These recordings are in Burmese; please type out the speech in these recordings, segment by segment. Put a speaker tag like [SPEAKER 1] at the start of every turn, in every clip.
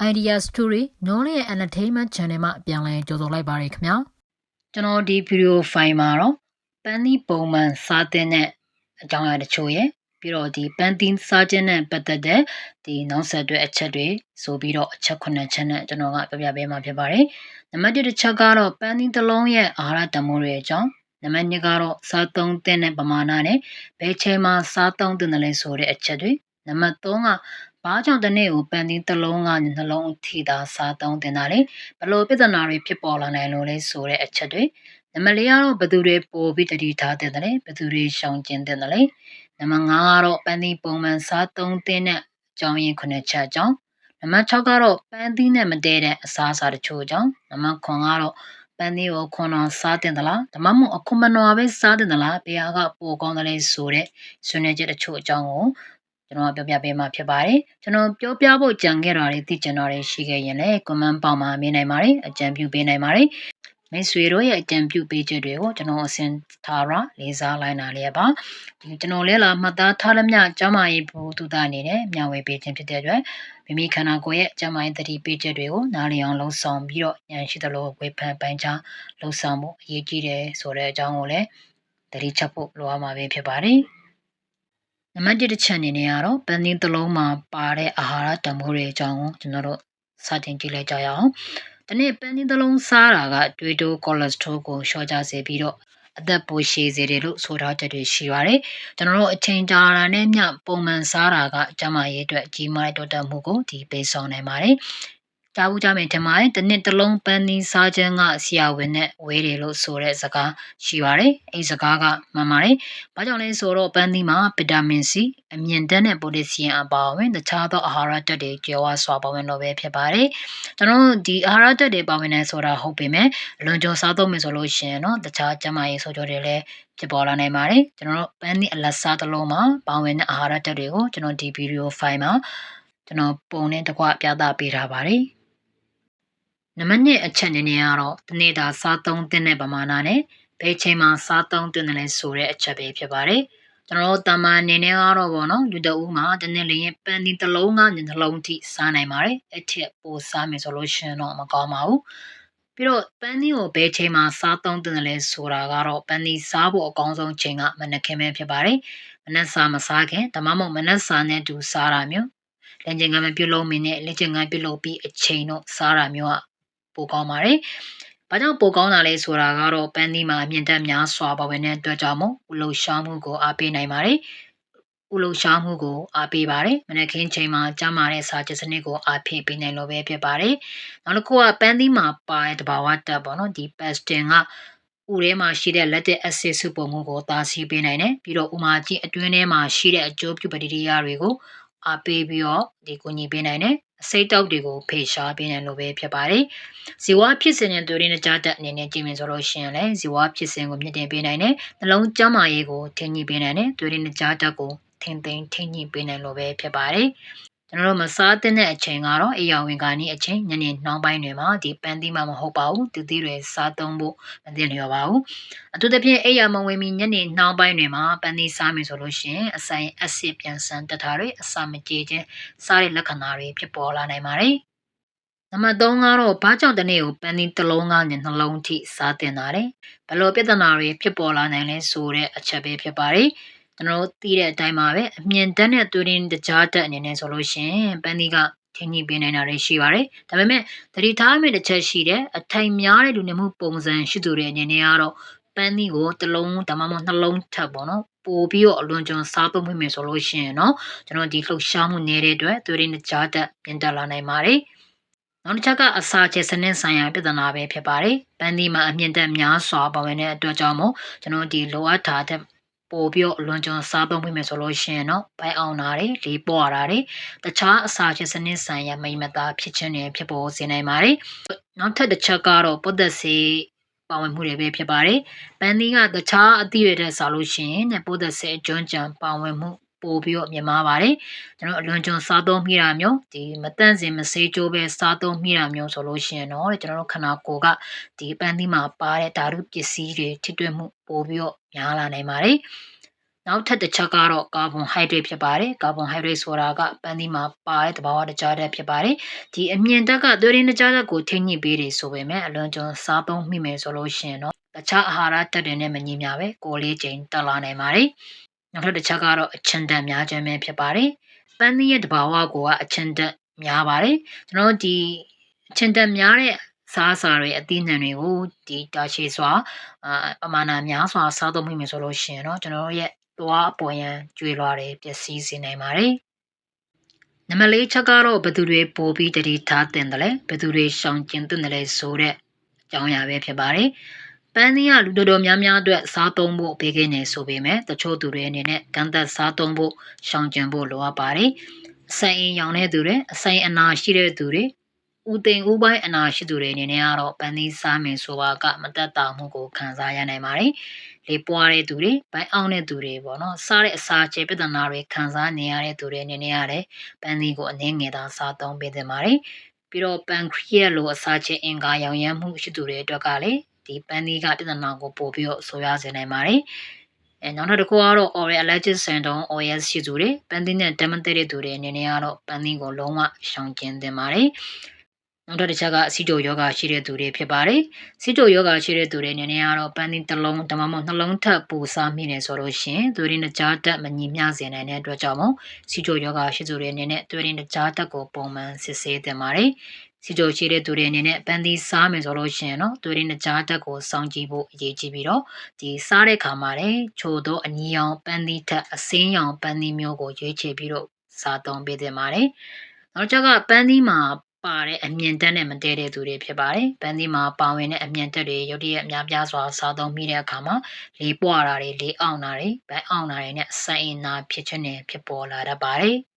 [SPEAKER 1] Idea Story Knowledge and Entertainment Channel မှာပြန်လည်ကြိုဆိုလိုက်ပါရခင်ဗျာကျွန်တော်ဒီဗီဒီယိုဖိုင်မှာတော့ပန်းသီးပုံမှန်စားတဲ့အကြောင်းအရာတချို့ရဲ့ပြီးတော့ဒီပန်းသီးစားခြင်းနဲ့ပတ်သက်တဲ့ဒီနောက်ဆက်တွဲအချက်တွေဆိုပြီးတော့အချက်9ချက်နဲ့ကျွန်တော်ကပြပြပေးမှာဖြစ်ပါတယ်နံပါတ်1တစ်ချက်ကတော့ပန်းသီးတစ်လုံးရဲ့အာဟာရတန်ဖိုးတွေအကြောင်းနံပါတ်2ကတော့စားသုံးတဲ့ပမာဏနဲ့ဘယ်ချိန်မှာစားသုံးတဲ့လဲဆိုတဲ့အချက်တွေနံပါတ်3က ဘာကြောင့်တနေ့ကိုပန်သီးတစ်လုံးကနှလုံးအထိသာစားသုံးတင်တာလဲဘလို့ပြဿနာတွေဖြစ်ပေါ်လာနိုင်လို့လဲဆိုတဲ့အချက်တွေနံပါတ်4ကတော့ဘသူတွေပို့ပြီးတတိထားတင်တယ်လဲဘသူတွေရှောင်ကျင်တင်တယ်လဲနံပါတ်5ကတော့ပန်သီးပုံမှန်စားသုံးတင်တဲ့အကြောင်းရင်းခုနှစ်ချက်အကြောင်းနံပါတ်6ကတော့ပန်းသီးနဲ့မတည့်တဲ့အစားအစာတချို့အကြောင်းနံပါတ်9ကတော့ပန်းသီးကိုခွန်တော်စားတင်သလားဒါမှမဟုတ်အခုမနော်ပဲစားတင်သလားဘယ်ဟာကပိုကောင်းတယ်လဲဆိုတဲ့ဆွေးနွေးချက်တချို့အကြောင်းကို ကျွန်တော်ပြောပြပေးမှာဖြစ်ပါတယ်ကျွန်တော်ပြောပြဖို့ကြံခဲ့တာတွေသိကျင်တာတွေရှိခဲ့ရင်လည်း comment ပေါက်မှာမြင်နိုင်ပါတယ်အကြံပြုပေးနိုင်ပါတယ်မိတ်ဆွေတို့ရဲ့အကြံပြုပေးချက်တွေကိုကျွန်တော်အစဉ်ထားရလေးစားလိုက်နာလျက်ပါဒီကျွန်တော်လဲလာမှတ်သားထားလမျှကျမရေးဘူတူတာအနေနဲ့မျှဝေပေးခြင်းဖြစ်တဲ့အတွက်မိမိခန္ဓာကိုယ်ရဲ့ကျမရေးတတိပေးချက်တွေကိုနားလည်အောင်လှုံ့ဆော်ပြီးတော့ဉာဏ်ရှိသလိုဝေဖန်ပိုင်းခြားလှုံ့ဆော်မှုအရေးကြီးတယ်ဆိုတဲ့အကြောင်းကိုလည်းတတိချက်ဖို့လိုအပ်မှာပဲဖြစ်ပါတယ် နံပါတ်1တစ်ချက်အနေနဲ့ကတော့ပန်းသီးတစ်လုံးမှာပါတဲ့အာဟာရတန်ဖိုးတွေအကြောင်းကိုကျွန်တော်တို့စတင်ကြည့်လိုက်ကြရအောင်။ဒီနေ့ပန်းသီးတစ်လုံးစားတာကတွေးတိုးကိုလက်စထရိုကိုလျှော့ချစေပြီးတော့အသက်ပိုရှည်စေတယ်လို့ဆိုထားချက်တွေရှိပါတယ်။ကျွန်တော်တို့အချိန်ကြာတာနဲ့မျှပုံမှန်စားတာကကျမရေးအတွက်ကြီးမားတဲ့တိုးတက်မှုကိုဒီပေးဆောင်နိုင်ပါတယ် ကြားဘူးကြမယ်ထင်ပါတယ်။တစ်နှစ်တစ်လုံးပန်းသီးစားခြင်းကဆရာဝန်နဲ့ဝဲတယ်လို့ဆိုတဲ့စကားရှိပါတယ်။အဲဒီစကားကမှန်ပါတယ်။ဘာကြောင့်လဲဆိုတော့ပန်းသီးမှာဗီတာမင် C အမြင့်တက်တဲ့ပိုတက်ဆီယမ်အပါအဝင်တခြားသောအာဟာရဓာတ်တွေကျော်ဝစွာပါဝင်လို့ပဲဖြစ်ပါတယ်။ကျွန်တော်ဒီအာဟာရဓာတ်တွေပါဝင်နေဆိုတာဟုတ်ပေမဲ့လွန်ကျော်စားသုံးမယ်ဆိုလို့ရှိရင်တော့တခြားကျန်းမာရေးဆိုးကျိုးတွေလည်းဖြစ်ပေါ်လာနိုင်ပါတယ်။ကျွန်တော်တို့ပန်းသီးအလတ်စားတစ်လုံးမှာပါဝင်တဲ့အာဟာရဓာတ်တွေကိုကျွန်တော်ဒီဗီဒီယိုဖိုင်မှာကျွန်တော်ပုံနဲ့တကွပြသပေးထားပါတယ်။ နံပါတ်1အချက်အနေနဲ့ကတော့ဒီနေ့သာစားသုံးတဲ့ပမာဏနဲ့ဘယ်ချိန်မှာစားသုံးတဲ့လဲဆိုတဲ့အချက်ပဲဖြစ်ပါတယ်ကျွန်တော်တို့တမန်အနေနဲ့ကတော့ဗောနော်လူတအူးမှာတနေ့လေးပန်ဒီတစ်လုံးကညနှလုံးထိစားနိုင်ပါတယ်အဲ့ထက်ပိုစားမယ်ဆိုလို့ရှိရင်တော့မကောင်းပါဘူးပြီးတော့ပန်းသီးကိုဘယ်ချိန်မှာစားသုံးတဲ့လဲဆိုတာကတော့ပန်းသီးစားဖို့အကောင်းဆုံးချိန်ကမနက်ခင်းပဲဖြစ်ပါတယ်မနက်စာမစားခင်ဒါမှမဟုတ်မနက်စာနဲ့တူစားတာမျိုးလက်ကျင်ကမပြုတ်လုံးမင်းနဲ့လက်ကျင်ကပြုတ်လို့ပြီးအချိန်တော့စားတာမျိုးက ပိုကောင်းပါတယ်။ဘာကြောင့်ပိုကောင်းတာလဲဆိုတာကတော့ပန်းသီးမှာအမြင့်တက်များစွာပါဝင်တဲ့အတွက်ကြောင့်မို့ဥလုံရှောင်းမှုကိုအားပေးနိုင်ပါတယ်။ဥလုံရှောင်းမှုကိုအားပေးပါတယ်။မနက်ခင်းချိန်မှာကျန်းမာတဲ့စာချက်စနစ်ကိုအားဖြည့်ပေးနိုင်လို့ပဲဖြစ်ပါတယ်။နောက်တစ်ခုကပန်းသီးမှာပါတဲ့တဘာဝတက်ပေါ့နော်ဒီပက်စတင်ကဥထဲမှာရှိတဲ့လက်တဲ့အက်ဆစ်စုပုံမှုကိုတားဆီးပေးနိုင်တယ်ပြီးတော့ဥမာကြီးအတွင်းထဲမှာရှိတဲ့အကျိုးပြုဘက်တီးရီးယားတွေကိုအားပေးပြီးတော့ဒီကူညီပေးနိုင်တယ် အစိတ်တောက်တွေကိုဖေရှားပေးနိုင်လို့ပဲဖြစ်ပါတယ်။ဇီဝဖြစ်စဉ်နဲ့သူရင်းကြတဲ့အနေနဲ့ကြည့်မြင်ဆိုလို့ရှိရင်လည်းဇီဝဖြစ်စဉ်ကိုမြင့်တင်ပေးနိုင်တယ်။နှလုံးကျန်းမာရေးကိုထိန်းညှိပေးနိုင်တယ်။သူရင်းကြတဲ့ကိုထင်သိမ်းထိန်းညှိပေးနိုင်လို့ပဲဖြစ်ပါတယ်။ ကျွန်တော်တို့မစားတဲ့အချိန်ကတော့အေယာဝင်ကနီးအချိန်ညနေနှောင်းပိုင်းတွေမှာဒီပန်းသီးမှမဟုတ်ပါဘူးသူသီးတွေစားသုံးဖို့မသင့်လျော်ပါဘူးအထူးသဖြင့်အေယာမဝင်မီညနေနှောင်းပိုင်းတွေမှာပန်းသီးစားမယ်ဆိုလို့ရှိရင်အဆိုင်အဆစ်ပြန်ဆန်တက်တာတွေအစာမကြေခြင်းစားတဲ့လက္ခဏာတွေဖြစ်ပေါ်လာနိုင်ပါတယ်နံပါတ်3ကတော့ဘာကြောင့်တနေ့ကိုပန်းသီးတစ်လုံးကနေနှလုံးထိစားတင်တာလဲဘယ်လိုပြဿနာတွေဖြစ်ပေါ်လာနိုင်လဲဆိုတဲ့အချက်ပဲဖြစ်ပါတယ်။ ကျွန်တော်တို့သိတဲ့အတိုင်းပါပဲအမြင့်တက်တဲ့သွေးရင်းတကြားတက်အနေနဲ့ဆိုလို့ရှိရင်ပန်းသီးကထင်းကြီးပေးနိုင်တာတွေရှိပါတယ်။ဒါပေမဲ့သတိထားမိတစ်ချက်ရှိတယ်အထိုင်များတဲ့လူနေမှုပုံစံရှိသူတွေအနေနဲ့ကတော့ပန်းသီးကိုတစ်လုံးဒါမှမဟုတ်နှလုံးထပ်ပေါ့နော်ပို့ပြီးတော့အလွန်ကျွံစားသုံးမိမယ်ဆိုလို့ရှိရင်တော့ကျွန်တော်ဒီလှုပ်ရှားမှုနေတဲ့အတွက်သွေးရင်းတကြားတက်ပြင်တက်လာနိုင်ပါတယ်။နောက်တစ်ချက်ကအစာချေစနစ်ဆိုင်ရာပြဿနာပဲဖြစ်ပါတယ်။ပန်းသီးမှာအမြင့်တက်များစွာပါဝင်တဲ့အတွက်ကြောင့်မို့ကျွန်တော်ဒီလိုအပ်တာတဲ့ ပို့ပြီးတော့လွန်ကျွံစားသုံးမိမယ်ဆိုလို့ရှိရင်တော့ပိုင်အောင်တာတွေလေးပွားတာတွေတခြားအစာချစနစ်ဆိုင်ရာမိမသားဖြစ်ခြင်းတွေဖြစ်ပေါ်စေနိုင်ပါတယ်နောက်ထပ်တစ်ချက်ကတော့ပုဒ်သက်စေပါဝင်မှုတွေပဲဖြစ်ပါတယ်ပန်းသီးကတခြားအသီးတွေတဲ့စားလို့ရှိရင်ပုဒ်သက်စေအကျွမ်းကြံပါဝင်မှု ပို့ပြီးတော့မြင်မာပါတယ်ကျွန်တော်အလွန်ကျွံစားသုံးမိတာမျိုးဒီမတန့်စင်မစေးကြိုးပဲစားသုံးမိတာမျိုးဆိုလို့ရှိရင်တော့ကျွန်တော်တို့ခန္ဓာကိုယ်ကဒီပန်းသီးမှာပါတဲ့ဓာတုပစ္စည်းတွေထိတွေ့မှုပို့ပြီးတော့များလာနိုင်ပါတယ်နောက်ထပ်တစ်ချက်ကတော့ကာဗွန်ဟိုက်ဒရိတ်ဖြစ်ပါတယ်ကာဗွန်ဟိုက်ဒရိတ်ဆိုတာကပန်းသီးမှာပါတဲ့သဘာဝတကြားဓာတ်ဖြစ်ပါတယ်ဒီအမြင့်တက်ကသွေးရင်းတကြားဓာတ်ကိုထိညှိပေးတယ်ဆိုပေမဲ့အလွန်ကျွံစားသုံးမိမယ်ဆိုလို့ရှိရင်တော့တခြားအာဟာရတက်တွေနဲ့မညီမျှပဲကိုလေးချိန်တက်လာနိုင်ပါတယ် နောက်ထပ်တစ်ချက်ကတော့အချင်တန်များခြင်းပဲဖြစ်ပါတယ်ပန်းသီးရဲ့သဘာဝကိုကအချင်တန်များပါတယ်ကျွန်တော်ဒီအချင်တန်များတဲ့စားစာတွေအသီးနှံတွေကိုဒီတာရှည်စွာအာပမာဏများစွာစားသုံးမိမယ်ဆိုလို့ရှိရင်တော့ကျွန်တော်ရဲ့သွားအပေါ်ရန်ကျွေးလွှားတယ်ပျက်စီးစေနိုင်ပါတယ်နံပါတ်၄ချက်ကတော့ဘယ်သူတွေပို့ပြီးတတိထားတင်တယ်လဲဘယ်သူတွေရှောင်ကျင်တင်တယ်လဲဆိုတဲ့အကြောင်းအရာပဲဖြစ်ပါတယ် ပန်းသီးကလူတော်တော်များများအတွက်စားသုံးဖို့ပေးခင်းနေဆိုပေမဲ့တချို့သူတွေအနေနဲ့ကန့်သက်စားသုံးဖို့ရှောင်ကျင်ဖို့လိုအပ်ပါတယ်အဆိုင်အင်ရောင်တဲ့သူတွေအဆိုင်အနာရှိတဲ့သူတွေဦးသိန်ဦးပိုင်းအနာရှိသူတွေအနေနဲ့ကတော့ပန်းသီးစားမယ်ဆိုပါကမတက်တာမှုကိုခံစားရနိုင်ပါတယ်လေပွားတဲ့သူတွေဘိုင်းအောင်တဲ့သူတွေပေါ့နော်စားတဲ့အစာချေပြဿနာတွေခံစားနေရတဲ့သူတွေအနေနဲ့ရတယ်ပန်းသီးကိုအနည်းငယ်သာစားသုံးပေးသင့်ပါတယ်ပြီးတော့ပန်ခရီယက်လိုအစာချေအင်္ဂါရောင်ရမ်းမှုရှိသူတွေအတွက်ကလည်း ဒီပန်းသီးကပြဿနာကိုပို့ပြီးတော့ဆိုရစေနိုင်ပါတယ်အဲနောက်တစ်ခုကတော့ oral allergic syndrome OS ရှိသူတွေပန်းသီးနဲ့ demented တဲ့သူတွေအနေနဲ့ကတော့ပန်းသီးကိုလုံးဝရှောင်ကျဉ်သင့်ပါတယ်နောက်တစ်ချက်ကစီတိုယောဂရှိတဲ့သူတွေဖြစ်ပါတယ်။စီတိုယောဂရှိတဲ့သူတွေအနေနဲ့ကတော့ပန်းသီးတစ်လုံးဒါမှမဟုတ်နှလုံးထပ်ပူစားမိနေဆိုလို့ရှိရင်သူရင်းနှကြားတက်မညီမျှစေနိုင်တဲ့အတွက်ကြောင့်မို့စီတိုယောဂရှိသူတွေအနေနဲ့သူရင်းနှကြားတက်ကိုပုံမှန်စစ်ဆေးသင့်ပါတယ်။ စီတိုရှိတဲ့သူတွေအနေနဲ့ပန်းသီးစားမယ်ဆိုလို့ရှိရင်တော့သူရင်းနှကြားတက်ကိုစောင့်ကြည့်ဖို့အရေးကြီးပြီးတော့ဒီစားတဲ့ခါမှာလည်းချို့သောအနီရောင်ပန်းသီးထက်အစင်းရောင်ပန်းသီးမျိုးကိုရွေးချယ်ပြီးတော့စားသုံးပေးသင့်ပါတယ်။နောက်ချက်ကပန်းသီးမှာပါတဲ့အမြင့်တက်နဲ့မတည့်တဲ့သူတွေဖြစ်ပါတယ်။ပန်းသီးမှာပါဝင်တဲ့အမြင့်တက်တွေရုတ်တရက်အများပြားစွာစားသုံးမိတဲ့အခါမှာလေးပွားတာတွေလေးအောင်တာတွေဗန်းအောင်တာတွေနဲ့စိုင်အင်နာဖြစ်ခြင်းတွေဖြစ်ပေါ်လာတတ်ပါတယ်။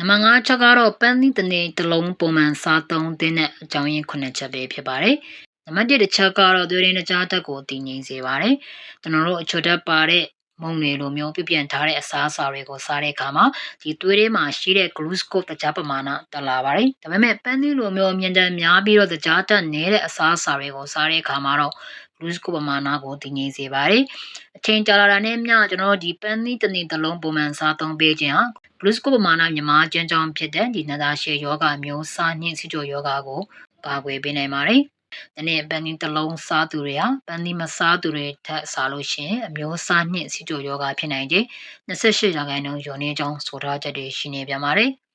[SPEAKER 1] နံပါတ်5ချက်ကတော့ပန်းသီးတစ်နေ့တစ်လုံးပုံမှန်စားသုံးတဲ့အကြောင်းရင်း9ချက်ပဲဖြစ်ပါတယ်။နံပါတ်1တစ်ချက်ကတော့သွေးရင်းတကြားတက်ကိုတည်ငြိမ်စေပါတယ်။ကျွန်တော်တို့အချွတ်တက်ပါတဲ့မုံတွေလိုမျိုးပြပြန်ထားတဲ့အစားအစာတွေကိုစားတဲ့အခါမှာဒီသွေးထဲမှာရှိတဲ့ glucose တကြားပမာဏတက်လာပါတယ်။ဒါပေမဲ့ပန်းသီးလိုမျိုးအမြင့်တမ်းများပြီးတော့တကြားတက်နေတဲ့အစားအစာတွေကိုစားတဲ့အခါမှာတော့ glucose ပမာဏကိုတည်ငြိမ်စေပါတယ်။အချိန်ကြာလာတာနဲ့မျှကျွန်တော်တို့ဒီပန်းသီးတစ်နေ့တစ်လုံးပုံမှန်စားသုံးပေးခြင်းဟာ glucose ပမာဏမြမာကျဉ်းကြောင်းဖြစ်တဲ့ဒီနန္ဒာရှည်ယောဂမျိုးစားနှင့်စီချိုယောဂကိုကာကွယ်ပေးနိုင်ပါတယ်။ဒီနေ့ပန်းသီးတစ်လုံးစားသူတွေဟာပန်းသီးမစားသူတွေထက်စားလို့ရှိရင်အမျိုးအစားနှင့်စီတိုယောဂဖြစ်နိုင်ခြင်း28ရာခိုင်နှုန်းယုံနေကြောင်းဆိုထားချက်တွေရှိနေပြန်ပါတယ်။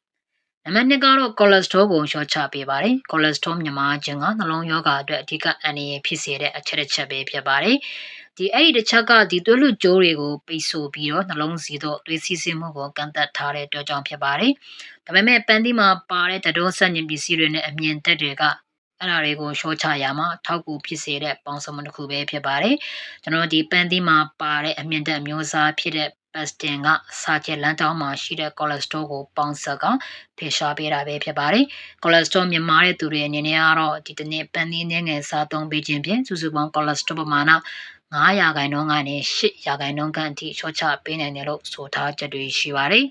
[SPEAKER 1] နံပါတ်2ကတော့ cholesterol ကိုလျှော့ချပေးပါတယ်။ cholesterol မြမာခြင်းကနှလုံးရောဂါအတွက်အဓိကအန္တရာယ်ဖြစ်စေတဲ့အချက်တစ်ချက်ပဲဖြစ်ပါတယ်။ဒီအဲ့ဒီတစ်ချက်ကဒီသွေးလွှတ်ကြိုးတွေကိုပိတ်ဆို့ပြီးတော့နှလုံးစီတော့သွေးစီးဆင်းမှုကိုကန့်သက်ထားတဲ့အတွက်ကြောင့်ဖြစ်ပါတယ်။ဒါပေမဲ့ပန်းသီးမှာပါတဲ့တတော်ဆက်ညင်ပစ္စည်းတွေနဲ့အမြင်တက်တွေကအဲ့ဒါတွေကိုရှော့ချရမှာထောက်ကူဖြစ်စေတဲ့ပေါင်းစုံတစ်ခုပဲဖြစ်ပါတယ်ကျွန်တော်ဒီပန်းသီးမှာပါတဲ့အမြင့်တက်မျိုးစားဖြစ်တဲ့ ပတ်စတင်ကစာချက်လမ်းကြောင်းမှာရှိတဲ့ cholesterol ကိုပေါင်းဆက်ကဖေရှားပေးတာပဲဖြစ်ပါတယ်။ cholesterol မြင့်မားတဲ့သူတွေအနေနဲ့ကတော့ဒီတနေ့ပန်းသီးနည်းငယ်စားသုံးပေးခြင်းဖြင့်စုစုပေါင်း cholesterol ပမာဏ9ရာခိုင်နှုန်းကနေ10ရာခိုင်နှုန်းခန့်အထိချော့ချပေးနိုင်တယ်လို့ဆိုထားချက်တွေရှိပါတယ်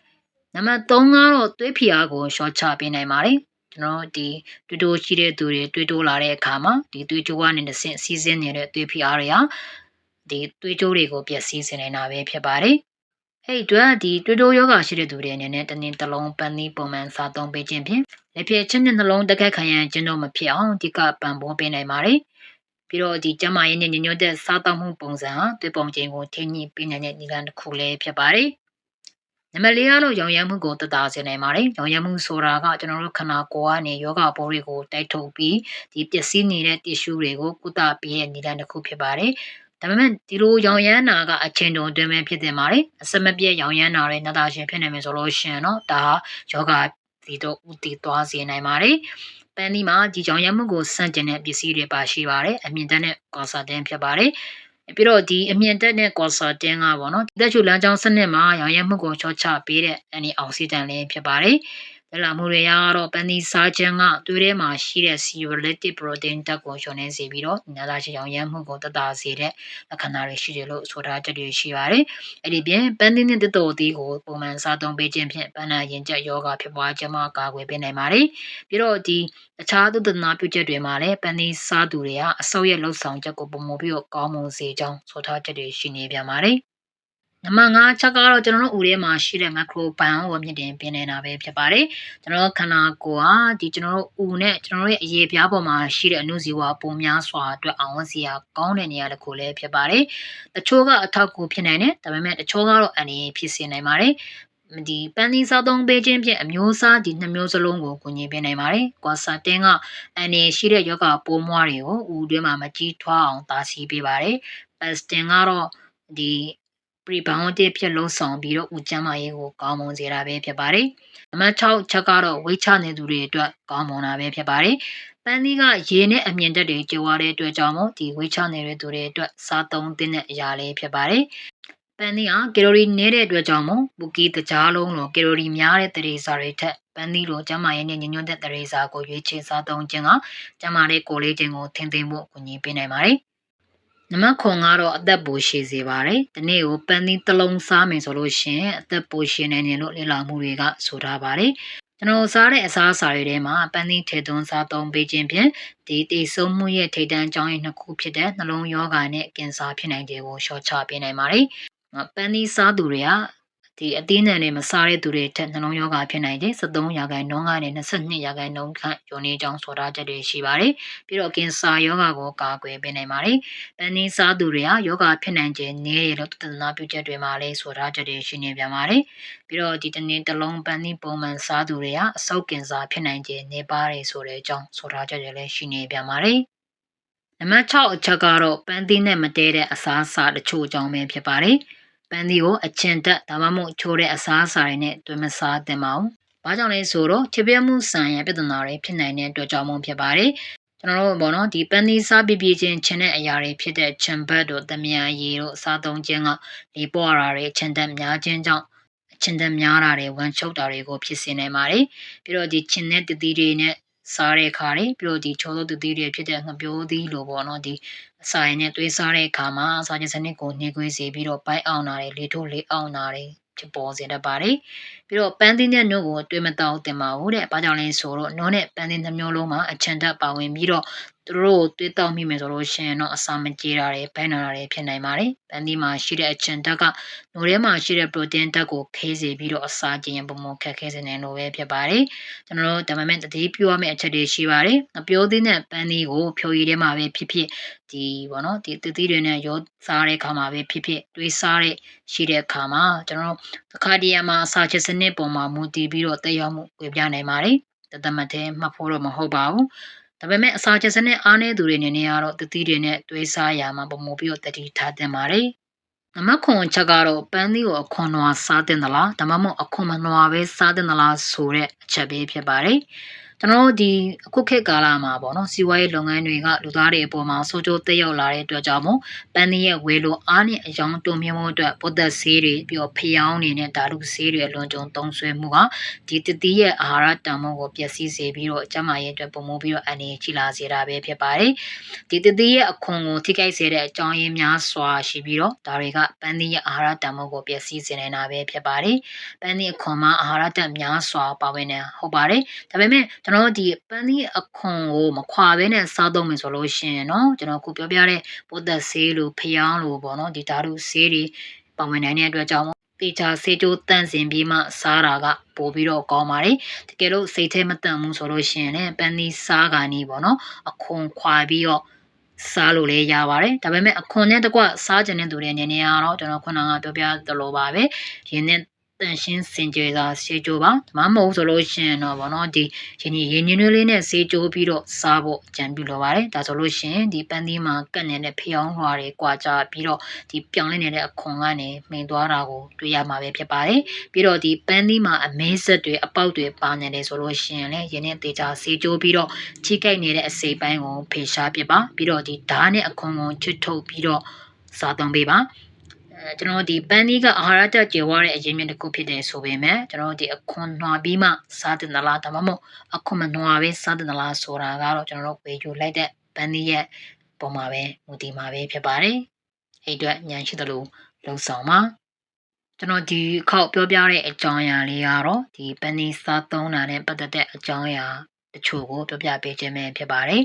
[SPEAKER 1] ။နံပါတ်3ကတော့သွေးဖီအားကိုရှော့ချပေးနိုင်ပါတယ်။ကျွန်တော်ဒီတွေ့တိုးရှိတဲ့သူတွေတွေ့တိုးလာတဲ့အခါမှာဒီသွေးကြိုးကနေတစ်ဆင့်စီးဆင်းနေတဲ့သွေးဖိအားတွေဟာ ဒီသွေးကြိုးတွေကိုပျက်စီးစေနိုင်တာပဲဖြစ်ပါတယ်။အဲ့အတွက်ဒီတွေ့တိုးယောဂရှိတဲ့သူတွေအနေနဲ့တနင်္တလုံးပန်းသီးပုံမှန်စားသုံးပေးခြင်းဖြင့်လက်ဖြစ်ချင်းနှလုံးတက်ကက်ခံရခြင်းတော့မဖြစ်အောင်ဒီကပံ့ပိုးပေးနိုင်ပါတယ်။ပြီးတော့ဒီကျမရင်းနဲ့ညညွတ်တဲ့စားတောက်မှုပုံစံဟာသွေးပုံချိန်ကိုထိညှိပေးနိုင်တဲ့နည်းလမ်းတစ်ခုလည်းဖြစ်ပါတယ်။နံပါတ်၄ကတော့ရောင်ရမ်းမှုကိုတသားစေနိုင်ပါတယ်။ရောင်ရမ်းမှုဆိုတာကကျွန်တော်တို့ခန္ဓာကိုယ်ကနေယောဂပိုးတွေကိုတိုက်ထုတ်ပြီးဒီပျက်စီးနေတဲ့ tissue တွေကိုကုသပေးတဲ့နည်းလမ်းတစ်ခုဖြစ်ပါတယ်။ ဒါပေမဲ့ဒီလိုရောင်ရမ်းနာကအချိန်တုံအတွင်းပဲဖြစ်တင်ပါတယ်။အစမပြည့်ရောင်ရမ်းနာတဲ့နတာရှင်ဖြစ်နေမယ်ဆိုလို့ရှိရင်တော့ဒါယောဂဒီတော့ဥတည်သွားစေနိုင်ပါတယ်။ပန်းဒီမှာဒီကြောင်ရမှုကိုစန့်ကျင်တဲ့ပစ္စည်းတွေပါရှိပါတယ်။အမြင့်တန်းတဲ့ကော်စာတင်ဖြစ်ပါတယ်။ပြီးတော့ဒီအမြင့်တက်တဲ့ consulting ကပေါ့နော်တက်ချူလမ်းကြောင်းစနစ်မှာရောင်ရဲမှုကိုချောချပေးတဲ့အန်ဒီအောက်ဆီဒန်လည်းဖြစ်ပါတယ်။ လက်လာမှုတွေကတော့ပန်ဒီစားခြင်းကသွေးထဲမှာရှိတဲ့ C-related protein တက်ကိုလျှော့နေစေပြီးတော့နာလာချရောင်ရဲမှုကိုတတစေတဲ့လက္ခဏာတွေရှိတယ်လို့ဆိုထားချက်တွေရှိပါတယ်။အဲ့ဒီပြင်ပန်ဒီနဲ့တတော်သေးကိုပုံမှန်စားသုံးပေးခြင်းဖြင့်ပန်းနာရင်ကျက်ယောဂဖြစ်ပွားခြင်းမှာကာကွယ်ပေးနိုင်ပါတယ်။ပြီးတော့ဒီအခြားသုတနာပြုချက်တွေမှာလည်းပန်းသီးစားသူတွေကအဆုပ်ရဲ့လှုပ်ဆောင်ချက်ကိုပုံမပြီးတော့ကောင်းမွန်စေကြောင်းဆိုထားချက်တွေရှိနေပြန်ပါတယ် နံပါတ်5ချက်ကတော့ကျွန်တော်တို့ဦးထဲမှာရှိတဲ့ microbiome ကိုမြင့်တင်ပြနေတာပဲဖြစ်ပါတယ်ကျွန်တော်တို့ခန္ဓာကိုယ်ဟာဒီကျွန်တော်တို့ဦးနဲ့ကျွန်တော်တို့ရဲ့အရေးပြားပေါ်မှာရှိတဲ့အနုဇီဝပုံများစွာအတွက်အောင်ဝန်စီရာကောင်းတဲ့နေရာတစ်ခုလည်းဖြစ်ပါတယ်တချို့ကအထောက်အကူဖြစ်နိုင်တယ်ဒါပေမဲ့တချို့ကတော့အန္တရာယ်ဖြစ်စေနိုင်ပါတယ်ဒီပန်းသီးစားသုံးပေးခြင်းဖြင့်အမျိုးအစားဒီနှစ်မျိုးစလုံးကိုကူညီပေးနိုင်ပါတယ်။ကွာဆာတင်ကအန်နေရှိတဲ့ယောဂပိုးမွှားတွေကိုဦးတွင်းမှာမကြီးထွားအောင်တားဆီးပေးပါတယ်။ပတ်စတင်ကတော့ဒီ prebiotic ဖြစ်လို့ဆောင်ပြီးတော့ဦးကျန်းမာရေးကိုကောင်းမွန်စေတာပဲဖြစ်ပါတယ်။နံပါတ်6ချက်ကတော့ဝိတ်ချနေသူတွေအတွက်ကောင်းမွန်တာပဲဖြစ်ပါတယ်။ပန်းသီးကရေနဲ့အမြင့်တက်တွေကျွားတဲ့အတွက်ကြောင့်မို့ဒီဝိတ်ချနေတဲ့သူတွေအတွက်စားသုံးသင့်တဲ့အရာလေးဖြစ်ပါတယ်။ပန်းသီးဟာကီလိုရီနည်းတဲ့အတွက်ကြောင့်မို့ဘူကီတကြားလုံးလိုကီလိုရီများတဲ့တရေစာတွေထက်ပန်းသီးလိုကျန်းမာရေးနဲ့ညညွတ်တဲ့တရေစာကိုရွေးချယ်စားသုံးခြင်းကကျန်းမာတဲ့ကိုယ်လေးခြင်းကိုထင်သိမ်းဖို့အကူအညီပေးနိုင်ပါတယ်။ နံပါတ်9ကတော့အသက်ပိုရှည်စေပါတယ်။ဒီနေ့ကိုပန်းသီးတစ်လုံးစားမယ်ဆိုလို့ရှိရင်အသက်ပိုရှည်နိုင်တယ်လို့လေ့လာမှုတွေကဆိုထားပါတယ်။ကျွန်တော်စားတဲ့အစားအစာတွေထဲမှာပန်းသီးထေသွန်းစားသုံးပေးခြင်းဖြင့်ဒီတည်ဆုံမှုရဲ့ထိပ်တန်းကြောင်းရင်းနှစ်ခုဖြစ်တဲ့နှလုံးရောဂါနဲ့ကင်ဆာဖြစ်နိုင်တဲ့ကိုရှော့ချပေးနိုင်ပါတယ်။ပန်းသီးစားသူတွေက ဒီအသီးနှံတွေမစားတဲ့သူတွေထက်နှလုံးရောဂါဖြစ်နိုင်တယ်73ရာခိုင်နှုန်းကနေ22ရာခိုင်နှုန်းခန့်ယိုနေကြောင်းဆိုထားချက်တွေရှိပါတယ်ပြီးတော့ကင်ဆာရောဂါကိုကာကွယ်ပေးနိုင်ပါတယ်ပန်းနီးစားသူတွေဟာယောဂဖြစ်နိုင်ခြင်းနည်းတယ်လို့သနာပြုချက်တွေမှာလည်းဆိုထားချက်တွေရှိနေပြန်ပါတယ်ပြီးတော့ဒီတနေ့တစ်လုံးပန်းနီးပုံမှန်စားသူတွေဟာအဆုတ်ကင်ဆာဖြစ်နိုင်ခြင်းနေပါတယ်ဆိုတဲ့အကြောင်းဆိုထားချက်တွေလည်းရှိနေပြန်ပါတယ်နံပါတ်6အချက်ကတော့ပန်းသီးနဲ့မတဲတဲ့အစားအစာတချို့အကြောင်းပဲဖြစ်ပါတယ်။ပ န်းသီးကိုအချင်တက်ဒါမှမဟုတ်ချိုးတဲ့အစားအစာတွေနဲ့တွဲမစားသင့်ပါဘူး။ဘာကြောင့်လဲဆိုတော့ချစ်ပြမှုဆိုင်ရာပြဿနာတွေဖြစ်နိုင်တဲ့အတွက်ကြောင့်မို့ဖြစ်ပါတယ်။ကျွန်တော်တို့ပေါ့နော်ဒီပန်းသီးစားပြပြချင်းချင်တဲ့အရာတွေဖြစ်တဲ့ချင်ဘတ်တို့တမြန်ရည်တို့အစားသုံးခြင်းကလေပွားတာတွေချင်တက်များခြင်းကြောင့်အချင်တက်များတာတွေဝမ်းချုပ်တာတွေကိုဖြစ်စေနိုင်ပါတယ်။ပြီးတော့ဒီချင်တဲ့တတိတွေနဲ့စားတဲ့အခါတွေပြီးတော့ဒီချိုးသောတတိတွေဖြစ်တဲ့ငပြိုးသီးလိုပေါ့နော်ဒီ အစာရည်နဲ့သွေးစားတဲ့အခါမှာအစာချင်စနစ်ကိုနှေးကွေးစေပြီးတော့ပိုက်အောင်တာတွေလေထိုးလေအောင်တာတွေဖြစ်ပေါ်စေတတ်ပါတယ်ပြီးတော့ပန်းသီးနဲ့နှုတ်ကိုတွေးမတောက်တင်ပါဘူးတဲ့။ဘာကြောင့်လဲဆိုတော့နှုတ်နဲ့ပန်းသီးနှမျိုးလုံးမှာအချန်ဓာတ်ပါဝင်ပြီးတော့ သူတို့ကိုတွေးတောက်မိမယ်ဆိုလို့ရှိရင်တော့အစာမကြေတာတွေဘိုင်းနာတာတွေဖြစ်နိုင်ပါတယ်။ပန်းသီးမှာရှိတဲ့အချန်ဓာတ်ကနှုတ်ထဲမှာရှိတဲ့ protein ဓာတ်ကိုခဲစေပြီးတော့အစာကျင်ပုံမခက်ခဲစေနိုင်လို့ပဲဖြစ်ပါတယ်။ကျွန်တော်တို့ဒါမှမဟုတ်တတိပြုရမယ့်အချက်တွေရှိပါတယ်။အပြိုးသီးနဲ့ပန်းသီးကိုဖြိုရည်ထဲမှာပဲဖြစ်ဖြစ်ဒီပေါ့နော်ဒီတတိတွေနဲ့ရောစားတဲ့အခါမှာပဲဖြစ်ဖြစ်တွေးစားတဲ့ရှိတဲ့အခါမှာကျွန်တော်တို့တစ်ခါတည်းမှာအစာချက်စနစ်ပုံမှာမူတည်ပြီးတော့တက်ရောက်မှုဝေပြနိုင်ပါတယ်။တသမတ်တည်းမှတ်ဖို့တော့မဟုတ်ပါဘူး။ ဒါပေမဲ့အစာချက်စနစ်အားနည်းသူတွေအနေနဲ့ကတော့တတိတွေနဲ့တွေးစားရမှာပုံမူပြီးတော့တတိထားတင်ပါတယ်။နမခွန်ချက်ကတော့ပန်းသီးကိုအခွန်နွားစားတင်သလားဒါမှမဟုတ်အခွန်မနွားပဲစားတင်သလားဆိုတဲ့အချက်ပဲဖြစ်ပါတယ်။ ကျွန်တော်တို့ဒီအခုခေတ်ကာလမှာပေါ့နော်စီးပွားရေးလုပ်ငန်းတွေကလူသားတွေအပေါ်မှာဆိုးကျိုးသက်ရောက်လာတဲ့အတွက်ကြောင့်မို့ပန်းသီးရဲ့ဝေလိုအားနဲ့အယောင်တုံမြင့်မှုအတွက်ပုဒ်သက်ဆေးတွေပြီးတော့ဖျောင်းနေနဲ့ဓာတုဆေးတွေအလွန်ကြုံသုံးဆွဲမှုကဒီတတိရဲ့အာဟာရတန်ဖိုးကိုပျက်စီးစေပြီးတော့အကျန်းမာရေးအတွက်ပုံမှုပြီးတော့အနေချိလာစေတာပဲဖြစ်ပါတယ်ဒီတတိရဲ့အခွန်ကိုထိခိုက်စေတဲ့အကြောင်းရင်းများစွာရှိပြီးတော့ဒါတွေကပန်းသီးရဲ့အာဟာရတန်ဖိုးကိုပျက်စီးစေနိုင်တာပဲဖြစ်ပါတယ်ပန်းသီးအခွန်မှာအာဟာရတန်များစွာပါဝင်နေဟုတ်ပါတယ်ဒါပေမဲ့ကျွန်တော်တို့ဒီပန်းသီးအခွန်ကိုမခွာဘဲနဲ့စားသုံးမယ်ဆိုလို့ရှိရင်เนาะကျွန်တော်ခုပြောပြတဲ့ပိုးသက်ဆေးလိုဖျောင်းလိုပေါ့เนาะဒီဓာတုဆေးတွေပါဝင်နိုင်တဲ့အတွက်ကြောင့်တေချာဆေးကြိုးတန့်စင်ပြီးမှစားတာကပိုပြီးတော့ကောင်းပါတယ်တကယ်လို့စိတ်ထဲမတန့်ဘူးဆိုလို့ရှိရင်လည်းပန်းသီးစားကနီးပေါ့နော်အခွန်ခွာပြီးတော့စားလို့လည်းရပါတယ်ဒါပေမဲ့အခွန်နဲ့တကွစားကြတဲ့သူတွေအနေနဲ့ကတော့ကျွန်တော်ခုနကပြောပြသလိုပါပဲရင်းနဲ့ တန်ရှင်းစင်ကြယ်စာဆေးကြိုးပါဒါမှမဟုတ်ဆိုလို့ရှိရင်တော့ဗောနော်ဒီရင်းရင်းညင်းလေးနဲ့ဆေးကြိုးပြီးတော့စားဖို့ကြံပြုလိုပါတယ်ဒါဆိုလို့ရှိရင်ဒီပန်းသီးမှာကတ်နေတဲ့ဖျောင်းလွှာတွေကွာကြပြီးတော့ဒီပြောင်းလဲနေတဲ့အခွန်ကနေမှင်သွားတာကိုတွေ့ရမှာပဲဖြစ်ပါတယ်ပြီးတော့ဒီပန်းသီးမှာအမဲဆက်တွေအပေါက်တွေပါနေတယ်ဆိုလို့ရှိရင်လည်းရင်းနဲ့တေချာဆေးကြိုးပြီးတော့ချိကိုက်နေတဲ့အစိပ်ပိုင်းကိုဖေရှားပစ်ပါပြီးတော့ဒီဓာတ်နဲ့အခွန်ကိုချွတ်ထုတ်ပြီးတော့စားသုံးပေးပါအဲ ကျွန်တော်ဒီပန်းသီးကအာဟာရတက်ကျေဝါတဲ့အရင်မြင့်တစ်ခုဖြစ်တယ်ဆိုပေမဲ့ကျွန်တော်ဒီအခွန်နှွာပြီးမှစားတင်သလားဒါမှမဟုတ်အခွန်မနှွာပဲစားတင်သလားဆိုတာကတော့ကျွန်တော်တို့ဝေယူလိုက်တဲ့ပန်းသီးရဲ့ပုံမှာပဲမူတည်မှာပဲဖြစ်ပါတယ်အဲ့အတွက်ညံရှိသလိုလုံဆောင်ပါကျွန်တော်ဒီခောက်ပြောပြတဲ့အကြောင်းအရာလေးကတော့ဒီပန်းသီးစားသုံးတာနဲ့ပတ်သက်တဲ့အကြောင်းအရာတချို့ကိုပြောပြပေးခြင်းပဲဖြစ်ပါတယ်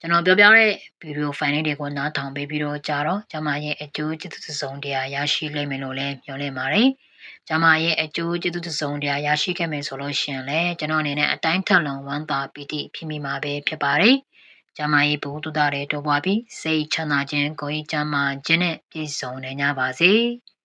[SPEAKER 1] ကျွန်တော်ပြောပြတဲ့ဗီဒီယိုဖိုင်လေးတွေကိုနားထောင်ပေးပြီးတော့ကြာတော့ကျမရဲ့အကျိုးကျေးဇူးတစ်စုံတရာရရှိလိမ့်မယ်လို့လည်းမျှော်လင့်ပါတယ်။ကျမရဲ့အကျိုးကျေးဇူးတစ်စုံတရာရရှိခဲ့မယ်ဆိုလို့ရှိရင်လည်းကျွန်တော်အနေနဲ့အတိုင်းထက်လုံးဝမ်းသာပီတိဖြစ်မိမှာပဲဖြစ်ပါတယ်။ကျမရဲ့ဘုဒ္ဓတာတွေတိုးပွားပြီးစိတ်ချမ်းသာခြင်းကိုယ်ကြီးချမ်းသာခြင်းနဲ့ပြည့်စုံနေကြပါစေ။